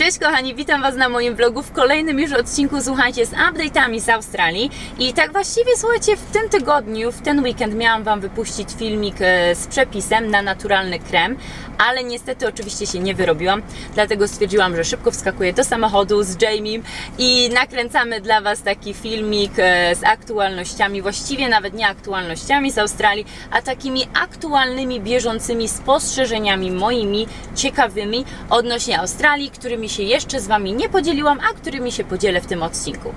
Cześć kochani, witam Was na moim vlogu w kolejnym już odcinku, słuchajcie, z update'ami z Australii. I tak właściwie, słuchajcie, w tym tygodniu, w ten weekend miałam Wam wypuścić filmik e, z przepisem na naturalny krem, ale niestety oczywiście się nie wyrobiłam, dlatego stwierdziłam, że szybko wskakuję do samochodu z Jamiem i nakręcamy dla Was taki filmik e, z aktualnościami, właściwie nawet nie aktualnościami z Australii, a takimi aktualnymi, bieżącymi spostrzeżeniami moimi, ciekawymi odnośnie Australii, którymi się jeszcze z Wami nie podzieliłam, a którymi się podzielę w tym odcinku.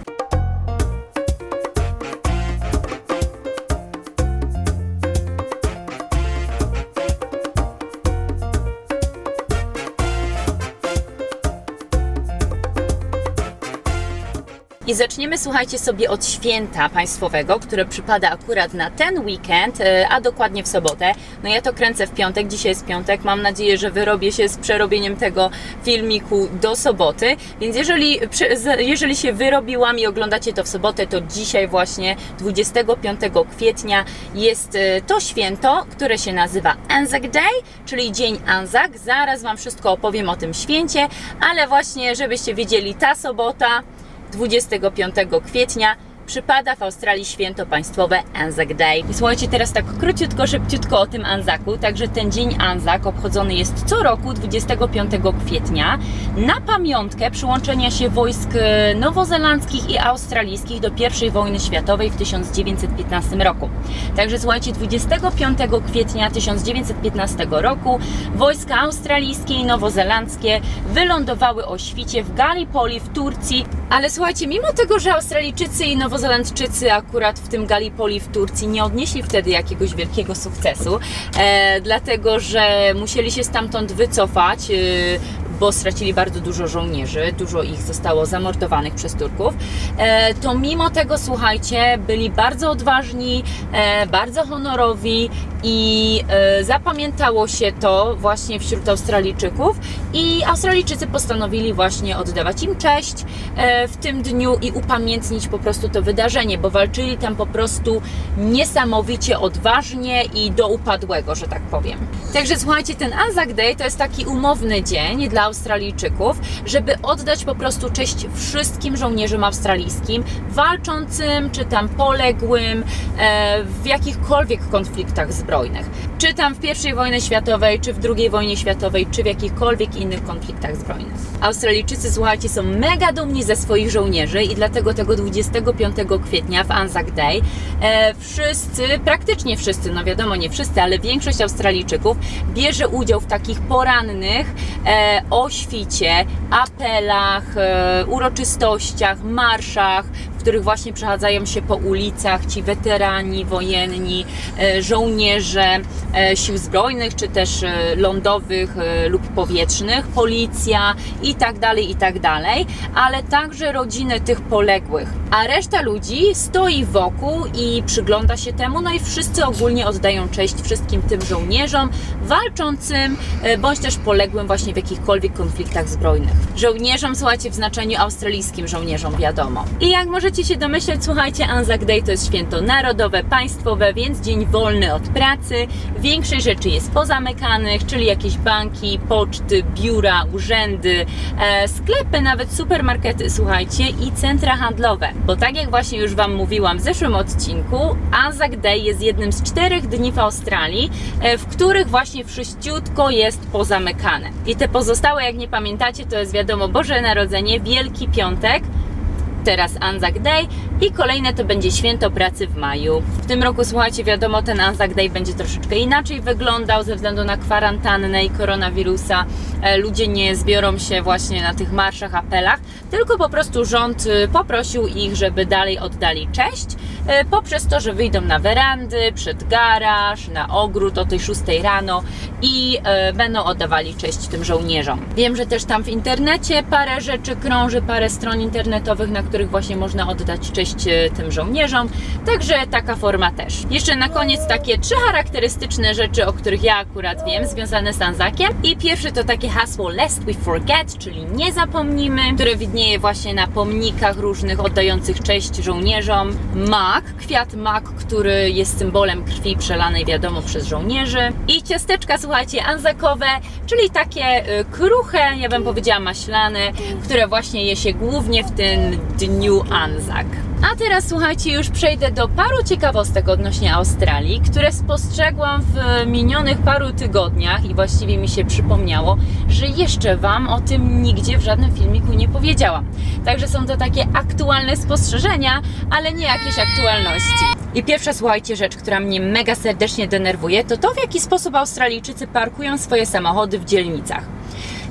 Zaczniemy, słuchajcie, sobie od święta państwowego, które przypada akurat na ten weekend, e, a dokładnie w sobotę. No ja to kręcę w piątek, dzisiaj jest piątek. Mam nadzieję, że wyrobię się z przerobieniem tego filmiku do soboty. Więc jeżeli, jeżeli się wyrobiłam i oglądacie to w sobotę, to dzisiaj właśnie 25 kwietnia jest e, to święto, które się nazywa Anzac Day, czyli Dzień Anzac. Zaraz Wam wszystko opowiem o tym święcie, ale właśnie, żebyście wiedzieli, ta sobota 25 kwietnia przypada w Australii święto państwowe Anzac Day. I słuchajcie, teraz tak króciutko, szybciutko o tym Anzacu. Także ten dzień Anzac obchodzony jest co roku 25 kwietnia na pamiątkę przyłączenia się wojsk e, nowozelandzkich i australijskich do I wojny światowej w 1915 roku. Także słuchajcie, 25 kwietnia 1915 roku wojska australijskie i nowozelandzkie wylądowały o świcie w Gallipoli w Turcji. Ale słuchajcie, mimo tego, że Australijczycy i Nowozelandczycy akurat w tym Gallipoli w Turcji nie odnieśli wtedy jakiegoś wielkiego sukcesu, e, dlatego że musieli się stamtąd wycofać. Bo stracili bardzo dużo żołnierzy, dużo ich zostało zamordowanych przez Turków, e, to mimo tego, słuchajcie, byli bardzo odważni, e, bardzo honorowi i e, zapamiętało się to właśnie wśród Australijczyków i Australijczycy postanowili właśnie oddawać im cześć w tym dniu i upamiętnić po prostu to wydarzenie, bo walczyli tam po prostu niesamowicie odważnie i do upadłego, że tak powiem. Także słuchajcie, ten Anzac Day to jest taki umowny dzień dla Australijczyków, żeby oddać po prostu cześć wszystkim żołnierzom australijskim, walczącym czy tam poległym e, w jakichkolwiek konfliktach zbrojnych. Czy tam w I wojnie światowej, czy w II wojnie światowej, czy w jakichkolwiek innych konfliktach zbrojnych. Australijczycy, słuchajcie, są mega dumni ze swoich żołnierzy i dlatego tego 25 kwietnia w Anzac Day e, wszyscy, praktycznie wszyscy, no wiadomo nie wszyscy, ale większość Australijczyków bierze udział w takich porannych e, o świcie, apelach, e, uroczystościach, marszach, których właśnie przechadzają się po ulicach ci weterani wojenni, e, żołnierze e, sił zbrojnych, czy też e, lądowych lub powietrznych, policja i tak dalej, i tak dalej, ale także rodziny tych poległych. A reszta ludzi stoi wokół i przygląda się temu, no i wszyscy ogólnie oddają cześć wszystkim tym żołnierzom walczącym, bądź też poległym właśnie w jakichkolwiek konfliktach zbrojnych. Żołnierzom, słuchajcie, w znaczeniu australijskim żołnierzom, wiadomo. I jak możecie się domyśleć, słuchajcie, Anzac Day to jest święto narodowe, państwowe, więc dzień wolny od pracy. Większość rzeczy jest pozamykanych, czyli jakieś banki, poczty, biura, urzędy, e, sklepy, nawet supermarkety, słuchajcie, i centra handlowe. Bo tak jak właśnie już Wam mówiłam w zeszłym odcinku, Anzac Day jest jednym z czterech dni w Australii, e, w których właśnie wszyściutko jest pozamykane. I te pozostałe, jak nie pamiętacie, to jest wiadomo Boże Narodzenie, Wielki Piątek, teraz Anzac Day i kolejne to będzie święto pracy w maju. W tym roku, słuchajcie, wiadomo, ten Anzac Day będzie troszeczkę inaczej wyglądał ze względu na kwarantannę i koronawirusa. E, Ludzie nie zbiorą się właśnie na tych marszach, apelach, tylko po prostu rząd y, poprosił ich, żeby dalej oddali cześć e, poprzez to, że wyjdą na werandy, przed garaż, na ogród o tej 6 rano i e, będą oddawali cześć tym żołnierzom. Wiem, że też tam w internecie parę rzeczy krąży, parę stron internetowych, na których właśnie można oddać cześć e, tym żołnierzom. Także taka forma też. Jeszcze na koniec takie trzy charakterystyczne rzeczy, o których ja akurat wiem, związane z Anzakiem. I pierwszy to takie hasło Lest we forget, czyli nie zapomnimy, które widnieje właśnie na pomnikach różnych oddających cześć żołnierzom. Mak, kwiat mak, który jest symbolem krwi przelanej, wiadomo, przez żołnierzy. I ciasteczka, słuchajcie, anzakowe, czyli takie y, kruche, ja bym powiedziała maślane, które właśnie je się głównie w tym dniu Anzak. A teraz słuchajcie, już przejdę do paru ciekawostek odnośnie Australii, które spostrzegłam w minionych paru tygodniach i właściwie mi się przypomniało, że jeszcze Wam o tym nigdzie w żadnym filmiku nie powiedziałam. Także są to takie aktualne spostrzeżenia, ale nie jakieś aktualności. I pierwsza, słuchajcie, rzecz, która mnie mega serdecznie denerwuje, to to, w jaki sposób Australijczycy parkują swoje samochody w dzielnicach.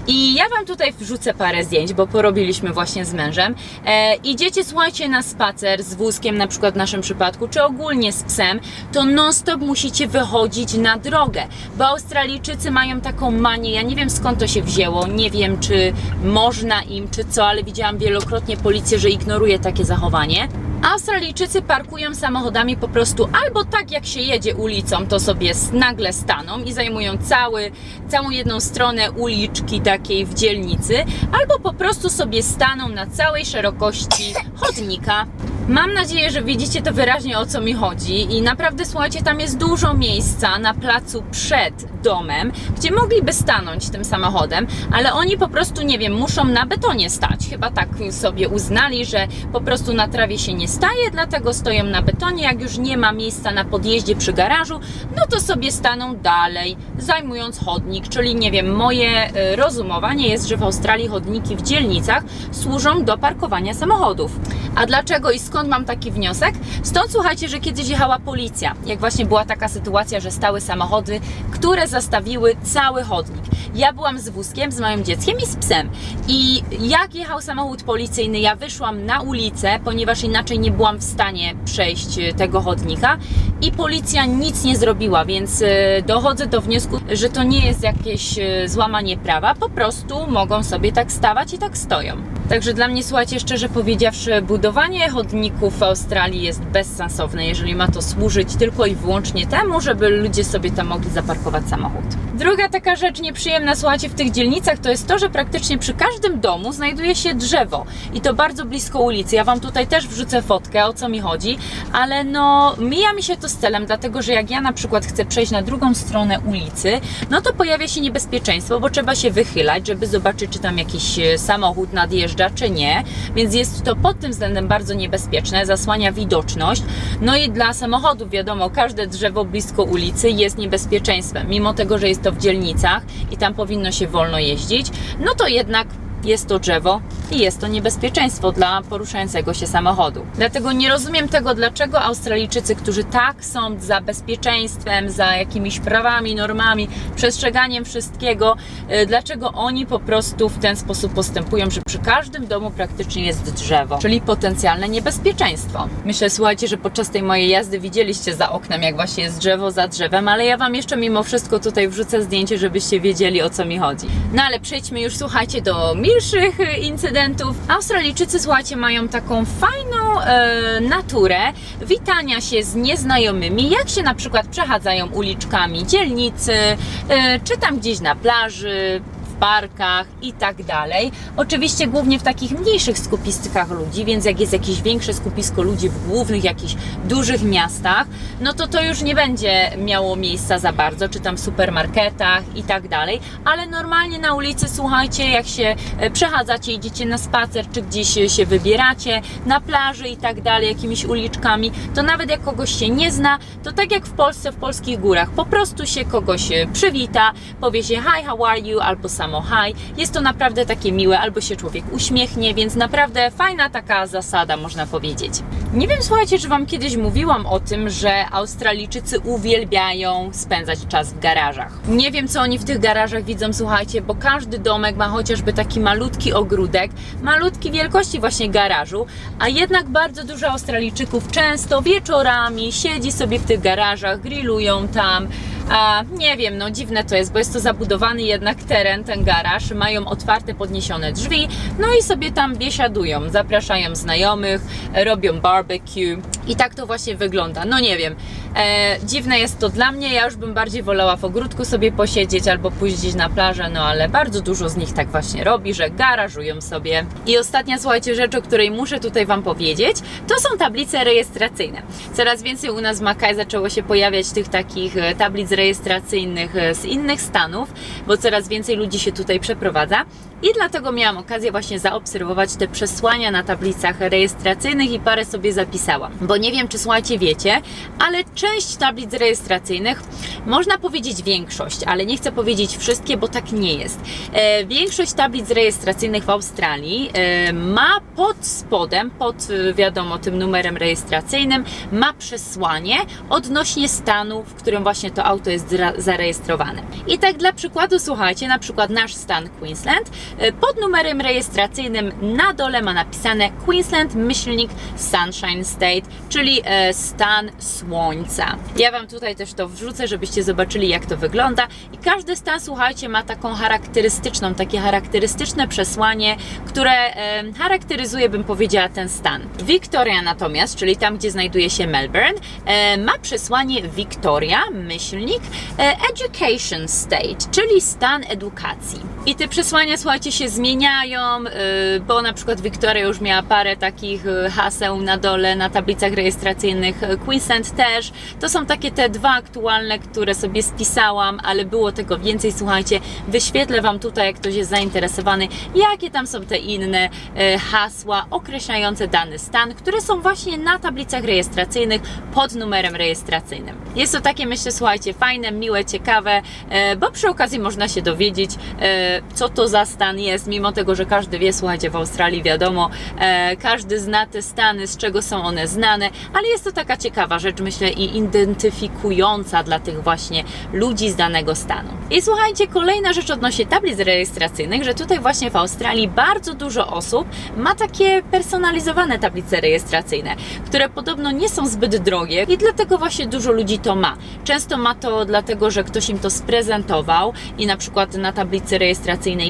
I ja Wam tutaj wrzucę parę zdjęć, bo porobiliśmy właśnie z mężem. E, idziecie, słuchajcie, na spacer z wózkiem, na przykład w naszym przypadku, czy ogólnie z psem, to non-stop musicie wychodzić na drogę, bo Australijczycy mają taką manię, ja nie wiem skąd to się wzięło, nie wiem czy można im, czy co, ale widziałam wielokrotnie policję, że ignoruje takie zachowanie. Australijczycy parkują samochodami po prostu albo tak jak się jedzie ulicą, to sobie nagle staną i zajmują cały, całą jedną stronę uliczki takiej w dzielnicy, albo po prostu sobie staną na całej szerokości chodnika. Mam nadzieję, że widzicie to wyraźnie o co mi chodzi i naprawdę słuchajcie, tam jest dużo miejsca na placu przed domem, gdzie mogliby stanąć tym samochodem, ale oni po prostu, nie wiem, muszą na betonie stać. Chyba tak sobie uznali, że po prostu na trawie się nie staje, dlatego stoją na betonie. Jak już nie ma miejsca na podjeździe przy garażu, no to sobie staną dalej, zajmując chodnik. Czyli nie wiem, moje y, rozumowanie jest, że w Australii chodniki w dzielnicach służą do parkowania samochodów. A dlaczego i skąd mam taki wniosek? Stąd słuchajcie, że kiedyś jechała policja. Jak właśnie była taka sytuacja, że stały samochody, które zastawiły cały chodnik. Ja byłam z wózkiem, z moim dzieckiem i z psem. I jak jechał samochód policyjny, ja wyszłam na ulicę, ponieważ inaczej nie byłam w stanie przejść e, tego chodnika i policja nic nie zrobiła, więc e, dochodzę do wniosku, że to nie jest jakieś e, złamanie prawa, po prostu mogą sobie tak stawać i tak stoją. Także dla mnie, słuchajcie, szczerze powiedziawszy, budowanie chodników w Australii jest bezsensowne, jeżeli ma to służyć tylko i wyłącznie temu, żeby ludzie sobie tam mogli zaparkować samochód. Druga taka rzecz nieprzyjemna, słuchajcie, w tych dzielnicach to jest to, że praktycznie przy każdym domu znajduje się drzewo i to bardzo blisko ulicy. Ja Wam tutaj też wrzucę fotkę, o co mi chodzi, ale no mija mi się to z celem, dlatego że jak ja na przykład chcę przejść na drugą stronę ulicy, no to pojawia się niebezpieczeństwo, bo trzeba się wychylać, żeby zobaczyć, czy tam jakiś e, samochód nadjeżdża, czy nie, więc jest to pod tym względem bardzo niebezpieczne, zasłania widoczność, no i dla samochodów wiadomo, każde drzewo blisko ulicy jest niebezpieczeństwem, mimo tego, że jest to w dzielnicach i tam powinno się wolno jeździć, no to jednak jest to drzewo i jest to niebezpieczeństwo dla poruszającego się samochodu. Dlatego nie rozumiem tego, dlaczego Australijczycy, którzy tak są za bezpieczeństwem, za jakimiś prawami, normami, przestrzeganiem wszystkiego, y, dlaczego oni po prostu w ten sposób postępują, że przy każdym domu praktycznie jest drzewo, czyli potencjalne niebezpieczeństwo. Myślę, słuchajcie, że podczas tej mojej jazdy widzieliście za oknem, jak właśnie jest drzewo za drzewem, ale ja Wam jeszcze mimo wszystko tutaj wrzucę zdjęcie, żebyście wiedzieli o co mi chodzi. No ale przejdźmy już, słuchajcie, do milszych incydentów. Australijczycy, słuchajcie, mają taką fajną e, naturę witania się z nieznajomymi, jak się na przykład przechadzają uliczkami dzielnicy, e, czy tam gdzieś na plaży, w parkach i tak dalej. Oczywiście głównie w takich mniejszych skupiskach ludzi, więc jak jest jakieś większe skupisko ludzi w głównych, jakichś dużych miastach, no to to już nie będzie miało miejsca za bardzo, czy tam w supermarketach i tak dalej, ale normalnie na ulicy, słuchajcie, jak się e, przechadzacie, idziecie na spacer, czy gdzieś się wybieracie, na plaży i tak dalej, jakimiś uliczkami, to nawet jak kogoś się nie zna, to tak jak w Polsce, w polskich górach, po prostu się kogoś e, przywita, powie się hi, how are you, albo samo hi. Jest to naprawdę takie miłe, albo się człowiek uśmiechnie, więc naprawdę fajna taka zasada, można powiedzieć. Nie wiem, słuchajcie, czy Wam kiedyś mówiłam o tym, że Australijczycy uwielbiają spędzać czas w garażach. Nie wiem, co oni w tych garażach widzą, słuchajcie, bo każdy domek ma chociażby taki malutki ogródek, malutki wielkości właśnie garażu, a jednak bardzo dużo Australijczyków często wieczorami siedzi sobie w tych garażach, grillują tam, A nie wiem, no dziwne to jest, bo jest to zabudowany jednak teren, ten garaż, mają otwarte, podniesione drzwi, no i sobie tam biesiadują, zapraszają znajomych, robią barbecue. I tak to właśnie wygląda. No nie wiem, e, dziwne jest to dla mnie, ja już bym bardziej wolała w ogródku sobie posiedzieć albo pójść gdzieś na plażę, no ale bardzo dużo z nich tak właśnie robi, że garażują sobie. I ostatnia, słuchajcie, rzecz, o której muszę tutaj Wam powiedzieć, to są tablice rejestracyjne. Coraz więcej u nas w Makaj zaczęło się pojawiać tych takich e, tablic rejestracyjnych e, z innych stanów, bo coraz więcej ludzi się tutaj przeprowadza. I dlatego miałam okazję właśnie zaobserwować te przesłania na tablicach rejestracyjnych i parę sobie zapisałam. Bo nie wiem, czy słuchajcie, wiecie, ale część tablic rejestracyjnych, można powiedzieć większość, ale nie chcę powiedzieć wszystkie, bo tak nie jest. E, większość tablic rejestracyjnych w Australii e, ma pod spodem, pod e, wiadomo tym numerem rejestracyjnym, ma przesłanie odnośnie stanu, w którym właśnie to auto jest zarejestrowane. I tak dla przykładu, słuchajcie, na przykład nasz stan Queensland pod numerem rejestracyjnym na dole ma napisane Queensland myślnik Sunshine State, czyli e, stan słońca. Ja Wam tutaj też to wrzucę, żebyście zobaczyli jak to wygląda i każdy stan, słuchajcie, ma taką charakterystyczną, takie charakterystyczne przesłanie, które e, charakteryzuje, bym powiedziała, ten stan. Victoria natomiast, czyli tam, gdzie znajduje się Melbourne, e, ma przesłanie Victoria, myślnik, e, Education State, czyli stan edukacji. I te przesłania, słuchajcie, się zmieniają, y, bo na przykład Wiktoria już miała parę takich y, haseł na dole, na tablicach rejestracyjnych, y, Queensland też. To są takie te dwa aktualne, które sobie spisałam, ale było tego więcej, słuchajcie. Wyświetlę Wam tutaj, jak ktoś jest zainteresowany, jakie tam są te inne hasła określające dany stan, które są właśnie na tablicach rejestracyjnych pod numerem rejestracyjnym. Jest to takie, myślę, słuchajcie, fajne, miłe, ciekawe, bo przy okazji można się dowiedzieć, co to za stan jest, mimo tego, że każdy wie, słuchajcie, w Australii wiadomo, e, każdy zna te stany, z czego są one znane, ale jest to taka ciekawa rzecz, myślę, i identyfikująca dla tych właśnie ludzi z danego stanu. I słuchajcie, kolejna rzecz odnośnie tablic rejestracyjnych, że tutaj właśnie w Australii bardzo dużo osób ma takie personalizowane tablice rejestracyjne, które podobno nie są zbyt drogie i dlatego właśnie dużo ludzi to ma. Często ma to dlatego, że ktoś im to sprezentował i na przykład na tablicy rejestracyjnej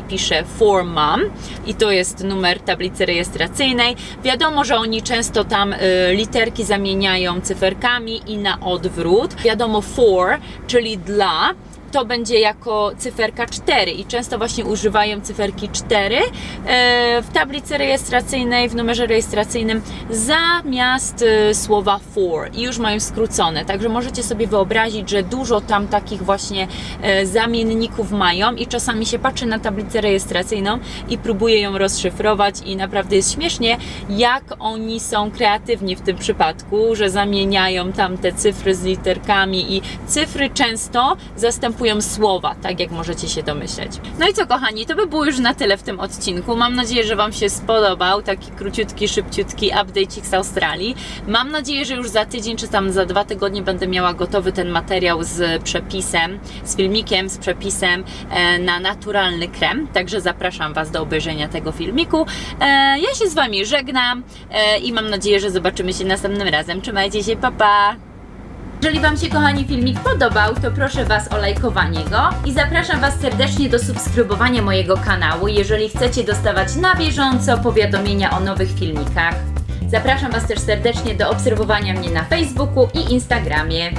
pisze for mom i to jest numer tablicy rejestracyjnej. Wiadomo, że oni często tam y, literki zamieniają cyferkami i na odwrót. Wiadomo for, czyli dla to będzie jako cyferka 4 i często właśnie używają cyferki 4 e, w tablicy rejestracyjnej, w numerze rejestracyjnym zamiast e, słowa for i już mają skrócone. Także możecie sobie wyobrazić, że dużo tam takich właśnie e, zamienników mają i czasami się patrzy na tablicę rejestracyjną i próbuje ją rozszyfrować i naprawdę jest śmiesznie, jak oni są kreatywni w tym przypadku, że zamieniają tam te cyfry z literkami i cyfry często zastępują słowa, tak jak możecie się domyśleć. No i co kochani, to by było już na tyle w tym odcinku. Mam nadzieję, że Wam się spodobał taki króciutki, szybciutki update'ik z Australii. Mam nadzieję, że już za tydzień czy tam za dwa tygodnie będę miała gotowy ten materiał z przepisem, z filmikiem, z przepisem e, na naturalny krem. Także zapraszam Was do obejrzenia tego filmiku. E, ja się z Wami żegnam e, i mam nadzieję, że zobaczymy się następnym razem. Trzymajcie się, pa pa! Jeżeli Wam się, kochani, filmik podobał, to proszę Was o lajkowanie go i zapraszam Was serdecznie do subskrybowania mojego kanału, jeżeli chcecie dostawać na bieżąco powiadomienia o nowych filmikach. Zapraszam Was też serdecznie do obserwowania mnie na Facebooku i Instagramie.